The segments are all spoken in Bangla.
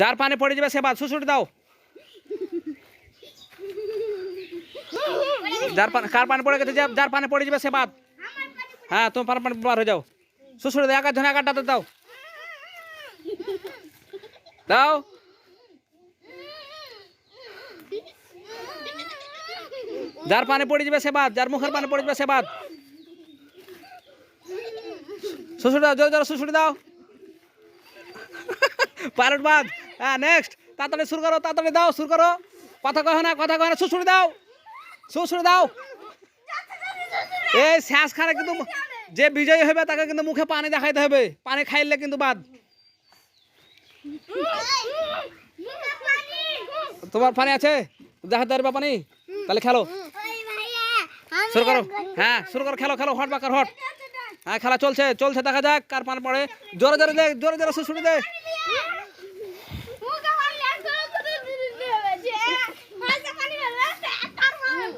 যার পানি পড়ে যাবে সে বাদ সুসুটি দাও। যার কার পানি পড়ে গেছে, যার পানি পড়ে যাবে সে বাদ। হ্যাঁ তুমি পানি পানি বার হয়ে যাও। সুসুটি দাও, একার জন্য একারটা দাও। দাও। যার পানি পড়ে যাবে সে বাদ, যার মুখের পানি পড়ে যাবে সে বাদ। সুসুটি দাও, জোরে জোরে সুসুটি দাও। পাইলট বাদ। হ্যাঁ নেক্সট তাড়াতাড়ি শুরু করো, তাড়াতাড়ি দাও, শুরু করো। কথা কহ না, কথা কহ না সুসুড়ি দাও সুসুড়ি দাও। এই শ্বাস খানে কিন্তু যে বিজয়ী হবে, তাকে কিন্তু মুখে পানি দেখাইতে হবে। পানি খাইলে কিন্তু বাদ। তোমার পানি আছে? দেখাতে পারবা পানি তাহলে খেলো। শুরু করো। হ্যাঁ শুরু করো, খেলো খেলো, হট বাকার, হট। হ্যাঁ খেলা চলছে চলছে, দেখা যাক কার পান পড়ে। জোরে জোরে দে, জোরে জোরে সুসুড়ি দে এই শ্বা-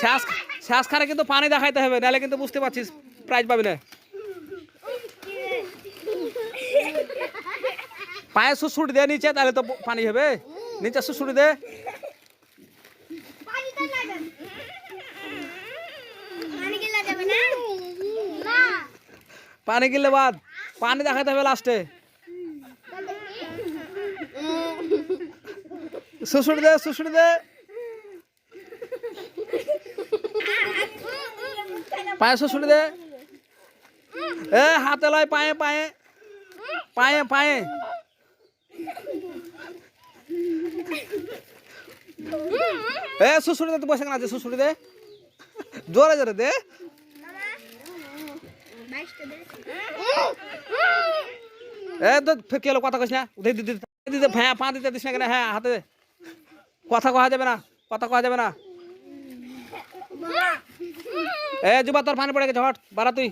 শ্বাস শ্বাস খানে কিন্তু পানি দেখাইতে হবে, নাহলে কিন্তু বুঝতে পারছিস প্রাইজ পাবি না। পায়ে সুসুড়ি দে নিচে, তাহলে তো পানি হবে। নিচে সুসুড়ি দে। পানি গিলে বাদ, পানি দেখাইতে হবে লাস্টে সুসুড়ি দে সুসুড়ি দে। পায়ে সুসুড়ি দে এ হাতে লয় পায়ে পায়ে পায়ে পায়ে এ সুসুড়ি দে তুই বসে কেন আছে সুসুড়ি দে জোরে জোরে দে এ তো কেলো কথা কইস না দিদি দিদি হ্যাঁ পা দিতে দিস না কেন হ্যাঁ হাতে কথা কওয়া যাবে না কথা কওয়া যাবে না এ যুবা তোর পানি পড়ে গেছে হট বাড়া তুই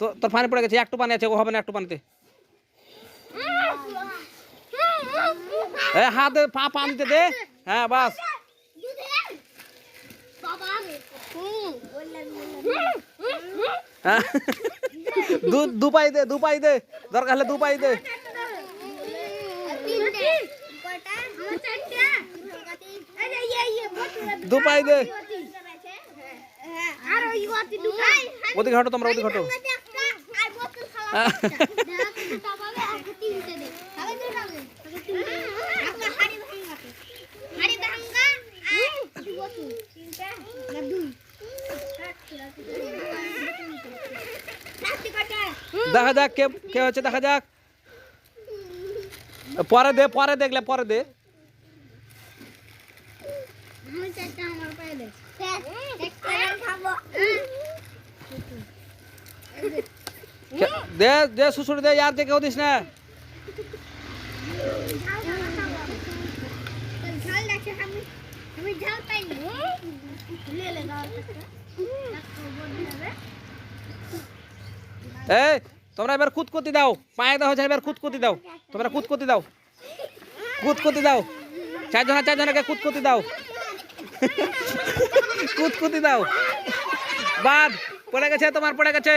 তো- তোর পানি পড়ে গেছে একটু পানি আছে ও হবে না একটু পানিতে এ হাতে পা পা দিতে দে হ্যাঁ বাস হ্যাঁ দু দু পাই দে দু পাই দে দরকার হলে দু পাই দে দু পাই দে ওদিকে হটো তোমরা ওদিকে হটো। দেখা যাক কে কে হচ্ছে দেখা যাক। পরে দে পরে দেখলে পরে দে। দে দে দে, ইয়ার দে কেউ দিস না। এই, তোমরা এবার কুতকুতি দাও। পায়ে দাও এবার কুতকুতি দাও। তোমরা কুতকুতি দাও। কুতকুতি দাও। চারজনা, চারজনকে কুতকুতি দাও। কুতকুতি দাও। বাদ, পড়ে গেছে, তোমার পড়ে গেছে।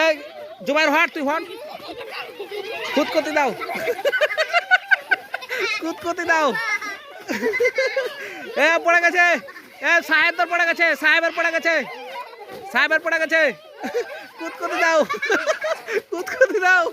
এই জুবাইর হট, তুই হট। কুতকুতি দাও। কুতকুতি দাও। এ, পড়ে গেছে। এ সাহেব তোর পড়ে গেছে, সাহেবের পড়ে গেছে। সাহেবের পড়ে গেছে। কুতকুতি দাও। কুতকুতি দাও।